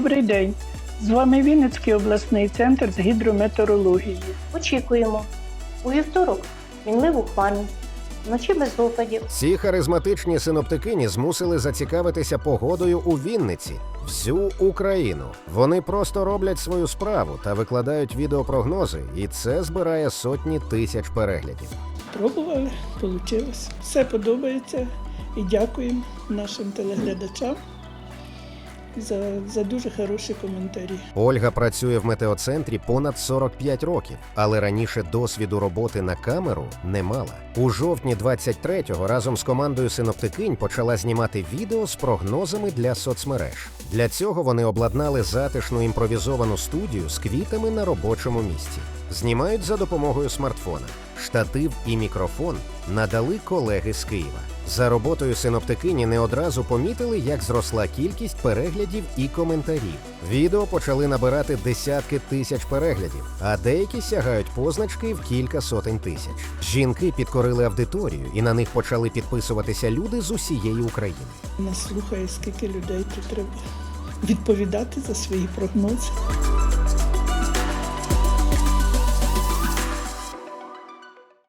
Добрий день. З вами Вінницький обласний центр з гідрометеорології. Очікуємо. У вівторок мінливу хмарність, вночі без опадів. Ці харизматичні синоптикині змусили зацікавитися погодою у Вінниці, всю Україну. Вони просто роблять свою справу та викладають відеопрогнози, і це збирає сотні тисяч переглядів. Пробували, вийшло. Все подобається і дякуємо нашим телеглядачам за, за дуже хороші коментарі. Ольга працює в метеоцентрі понад 45 років, але раніше досвіду роботи на камеру не мала. У жовтні 23-го разом з командою синоптикинь почала знімати відео з прогнозами для соцмереж. Для цього вони обладнали затишну імпровізовану студію з квітами на робочому місці. Знімають за допомогою смартфона. Штатив і мікрофон надали колеги з Києва. За роботою синоптикині не одразу помітили, як зросла кількість переглядів і коментарів. Відео почали набирати десятки тисяч переглядів, а деякі сягають позначки в кілька сотень тисяч. Жінки підкорили аудиторію, і на них почали підписуватися люди з усієї України. Нас слухає, скільки людей тут треба відповідати за свої прогнози.